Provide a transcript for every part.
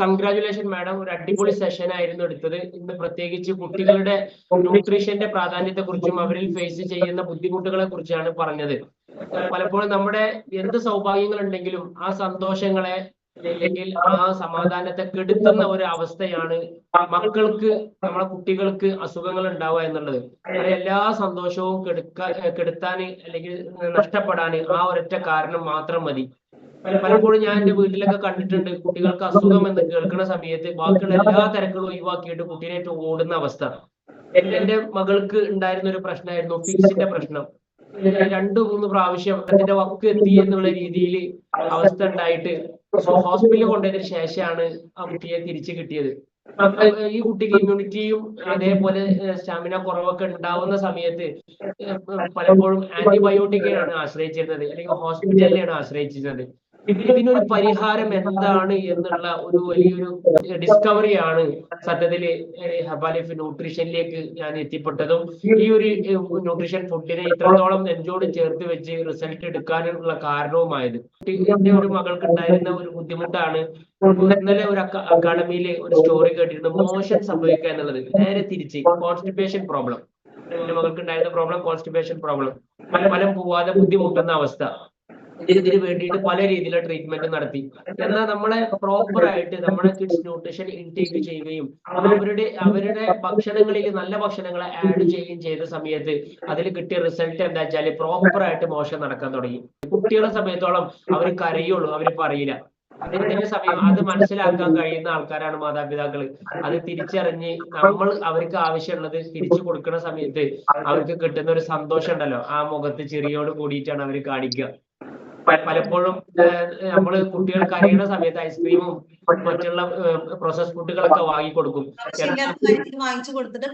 Congratulation madam ഒരു അടിപൊളി session ആയിരുന്നു എടുത്തത്. ഇന്ന് പ്രത്യേകിച്ച് കുട്ടികളുടെ ന്യൂട്രീഷന്റെ പ്രാധാന്യത്തെ കുറിച്ചും അവരിൽ ഫേസ് ചെയ്യുന്ന ബുദ്ധിമുട്ടുകളെ കുറിച്ചാണ് പറഞ്ഞത്. പലപ്പോഴും നമ്മുടെ എന്ത് സൗഭാഗ്യങ്ങൾ ഉണ്ടെങ്കിലും ആ സന്തോഷങ്ങളെ അല്ലെങ്കിൽ ആ സമാധാനത്തെ കെടുത്തുന്ന ഒരു അവസ്ഥയാണ് മക്കൾക്ക് നമ്മളെ കുട്ടികൾക്ക് അസുഖങ്ങൾ ഉണ്ടാവുക എന്നുള്ളത് എല്ലാ സന്തോഷവും കെടുക്കാൻ കെടുത്താൻ അല്ലെങ്കിൽ നഷ്ടപ്പെടാൻ ആ ഒരൊറ്റ കാരണം മാത്രം മതി. പലപ്പോഴും ഞാൻ എന്റെ വീട്ടിലൊക്കെ കണ്ടിട്ടുണ്ട് കുട്ടികൾക്ക് അസുഖം എന്ന് കേൾക്കുന്ന സമയത്ത് ബാക്കിയുള്ള എല്ലാ തിരക്കുകളും ഒഴിവാക്കിയിട്ട് കുട്ടീനായിട്ട് ഓടുന്ന അവസ്ഥ. എന്റെ മകൾക്ക് ഉണ്ടായിരുന്ന ഒരു പ്രശ്നമായിരുന്നു ഫിക്സിന്റെ പ്രശ്നം. രണ്ടു മൂന്ന് പ്രാവശ്യം അതിന്റെ വക്ക് എത്തി എന്നുള്ള രീതിയിൽ അവസ്ഥ ഉണ്ടായിട്ട് ഹോസ്പിറ്റലിൽ കൊണ്ടതിന് ശേഷമാണ് ആ കുട്ടിയെ തിരിച്ചു കിട്ടിയത്. ഈ കുട്ടിക്ക് ഇമ്മ്യൂണിറ്റിയും അതേപോലെ സ്റ്റാമിന കുറവൊക്കെ ഉണ്ടാവുന്ന സമയത്ത് പലപ്പോഴും ആന്റിബയോട്ടിക്കാണ് ആശ്രയിച്ചിരുന്നത്. അല്ലെങ്കിൽ ഹോസ്പിറ്റലിനെയാണ് ആശ്രയിച്ചിരുന്നത്. ഇതിനൊരു പരിഹാരം എന്താണ് എന്നുള്ള ഒരു വലിയൊരു ഡിസ്കവറിയാണ് സത്യത്തിൽ ഹബാലിഫ് ന്യൂട്രീഷനിലേക്ക് ഞാൻ എത്തിപ്പെട്ടതും ഈ ഒരു ന്യൂട്രീഷൻ ഫുഡിനെ ഇത്രത്തോളം നെഞ്ചോട് ചേർത്ത് വെച്ച് റിസൾട്ട് എടുക്കാനുള്ള കാരണവുമായത്. എന്റെ ഒരു മകൾക്ക് ഉണ്ടായിരുന്ന ഒരു ബുദ്ധിമുട്ടാണ്. ഇന്നലെ ഒരു അക്കാഡമിയിൽ ഒരു സ്റ്റോറി കേട്ടിട്ടുണ്ട്. മോശൻ സംഭവിക്കുക എന്നുള്ളത്. നേരെ തിരിച്ച് കോൺസ്റ്റിപ്പേഷൻ പ്രോബ്ലം എന്റെ മകൾക്ക് ഉണ്ടായിരുന്ന പ്രോബ്ലം കോൺസ്റ്റിപ്പേഷൻ പ്രോബ്ലം മലം പോവാതെ ബുദ്ധിമുട്ടുന്ന അവസ്ഥ. ഇതിന് വേണ്ടിയിട്ട് പല രീതിയിലുള്ള ട്രീറ്റ്മെന്റ് നടത്തി. എന്നാൽ നമ്മളെ പ്രോപ്പർ ആയിട്ട് നമ്മുടെ കിഡ്സ് ന്യൂട്രീഷൻ ഇൻടേക്ക് ചെയ്യുകയും അവരുടെ അവരുടെ ഭക്ഷണങ്ങളിൽ നല്ല ഭക്ഷണങ്ങൾ ആഡ് ചെയ്യുകയും ചെയ്ത സമയത്ത് അതിൽ കിട്ടിയ റിസൾട്ട് എന്താ വെച്ചാൽ പ്രോപ്പർ ആയിട്ട് മോശം നടക്കാൻ തുടങ്ങി. കുട്ടികളെ സമയത്തോളം അവർ കരയുള്ളൂ അവർ പറയില്ല. അതിന്റെ സമയം അത് മനസ്സിലാക്കാൻ കഴിയുന്ന ആൾക്കാരാണ് മാതാപിതാക്കൾ അത് തിരിച്ചറിഞ്ഞ് നമ്മൾ അവർക്ക് ആവശ്യമുള്ളത് തിരിച്ചു കൊടുക്കുന്ന സമയത്ത് അവർക്ക് കിട്ടുന്ന ഒരു സന്തോഷം ഉണ്ടല്ലോ ആ മുഖത്ത് ചിരിയോട് കൂടിയിട്ടാണ് അവർ കാണിക്കുക. പലപ്പോഴും നമ്മൾ കുട്ടികൾ കരയുന്ന സമയത്ത് ഐസ്ക്രീമും മറ്റുള്ള പ്രോസസ് ഫുഡുകളൊക്കെ വാങ്ങി കൊടുക്കും. വാങ്ങിച്ചു കൊടുത്തിട്ട്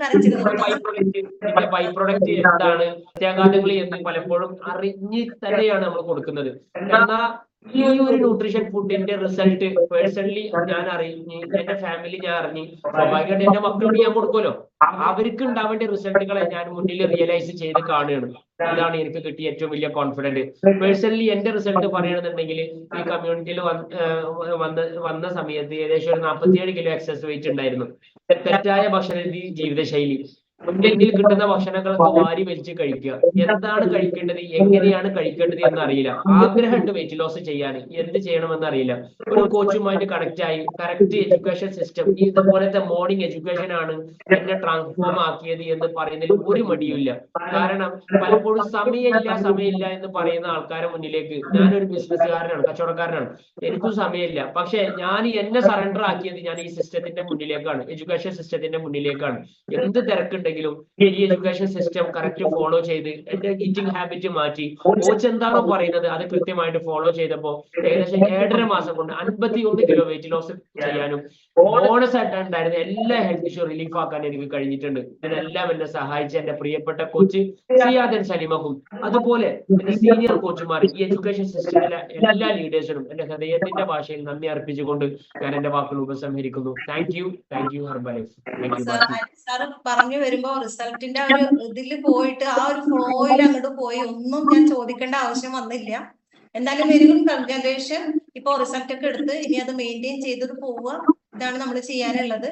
ബൈ പ്രൊഡക്റ്റ് എന്താണ് പ്രത്യാഘാതങ്ങൾ എന്ന് പലപ്പോഴും അറിഞ്ഞ് തന്നെയാണ് നമ്മൾ കൊടുക്കുന്നത്. എന്നാ ഈ ഒരു ന്യൂട്രീഷൻ ഫുഡിന്റെ റിസൾട്ട് പേഴ്സണലി ഞാൻ അറിഞ്ഞ് എന്റെ ഫാമിലി ഞാൻ അറിഞ്ഞ്. സ്വാഭാവികമായിട്ട് എന്റെ മക്കളോട് ഞാൻ കൊടുക്കുമല്ലോ. അവർക്ക് ഉണ്ടാവേണ്ട റിസൾട്ടുകളെ ഞാൻ മുന്നിൽ റിയലൈസ് ചെയ്ത് കാണുകയാണ്. ഇതാണ് എനിക്ക് കിട്ടിയ ഏറ്റവും വലിയ കോൺഫിഡന്റ് പേഴ്സണലി എന്റെ റിസൾട്ട് പറയണമെന്നുണ്ടെങ്കിൽ ഈ കമ്മ്യൂണിറ്റിയിൽ വന്ന വന്ന സമയത്ത് ഏകദേശം ഒരു നാൽപ്പത്തിയേഴ് കിലോ എക്സസ് വെയിറ്റ് ഉണ്ടായിരുന്നു. തെറ്റായ ഭക്ഷണ രീതി ജീവിതശൈലി. മുന്നിൽ കിട്ടുന്ന ഭക്ഷണങ്ങളൊക്കെ വാരി വലിച്ച് കഴിക്കുക. എന്താണ് കഴിക്കേണ്ടത്? എങ്ങനെയാണ് കഴിക്കേണ്ടത് എന്ന് അറിയില്ല ആഗ്രഹമുണ്ട് വെയിറ്റ് ലോസ് ചെയ്യാൻ. എന്ത് ചെയ്യണമെന്ന് അറിയില്ല ഒരു കോച്ചുമായിട്ട് കണക്ട് ആയി. കറക്റ്റ് എഡ്യൂക്കേഷൻ സിസ്റ്റം ഇതുപോലത്തെ മോർണിംഗ് എഡ്യൂക്കേഷൻ ആണ് എന്നെ ട്രാൻസ്ഫോം ആക്കിയത് എന്ന് പറയുന്നതിൽ ഒരു മടിയുമില്ല. കാരണം പലപ്പോഴും സമയമില്ല സമയമില്ല എന്ന് പറയുന്ന ആൾക്കാരെ മുന്നിലേക്ക് ഞാനൊരു ബിസിനസ്സുകാരനാണ് കച്ചവടക്കാരനാണ്. എനിക്കും സമയമില്ല. പക്ഷെ ഞാൻ എന്നെ സറണ്ടർ ആക്കിയത് ഞാൻ ഈ സിസ്റ്റത്തിന്റെ മുന്നിലേക്കാണ്. എഡ്യൂക്കേഷൻ സിസ്റ്റത്തിന്റെ മുന്നിലേക്കാണ്. എന്ത് തിരക്കുണ്ടെങ്കിലും ഈ എഡ്യൂക്കേഷൻ സിസ്റ്റം കറക്റ്റ് ഫോളോ ചെയ്ത് എന്റെ ഈറ്റിംഗ് ഹാബിറ്റ് മാറ്റി. കോച്ച് എന്താണോ പറയുന്നത് അത് കൃത്യമായിട്ട് ഫോളോ ചെയ്തപ്പോ ഏകദേശം ഏഴര മാസം കൊണ്ട് അൻപത്തി ഒന്ന് കിലോ വെയിറ്റ് ലോസ് ചെയ്യാനും ബോണസ് ആയിട്ട് ഉണ്ടായിരുന്ന എല്ലാ ഹെൽത്ത് ഇഷ്യൂ റിലീഫ് ആക്കാൻ എനിക്ക് കഴിഞ്ഞിട്ടുണ്ട്. ഇതിനെല്ലാം എന്നെ സഹായിച്ച എന്റെ പ്രിയപ്പെട്ട കോച്ച് സിയാദൻ സലിമഹും അതുപോലെ എന്റെ സീനിയർ കോച്ചുമാർ ഈ എഡ്യൂക്കേഷൻ സിസ്റ്റത്തിലെ എല്ലാ ലീഡേഴ്സിനും എന്റെ ഹൃദയത്തിന്റെ ഭാഷയിൽ നന്ദി അർപ്പിച്ചുകൊണ്ട് ഞാൻ എന്റെ വാക്കുകൾ ഉപസംഹരിക്കുന്നു. Thank you thank you Herbalife thank you പറഞ്ഞു വരുമ്പോ റിസൾട്ടിന്റെ ഒരു ഇതിൽ പോയിട്ട് ആ ഒരു ഫ്ലോയിൽ അങ്ങോട്ട് പോയി ഒന്നും ഞാൻ ചോദിക്കേണ്ട ആവശ്യം വന്നില്ല. എന്തായാലും വെരി ഗുഡ് ഇപ്പൊ റിസൾട്ട് ഒക്കെ എടുത്ത് ഇനി അത് മെയിന്റെയിൻ ചെയ്തിട്ട് പോവുക. ഇതാണ് നമ്മൾ ചെയ്യാനുള്ളത്.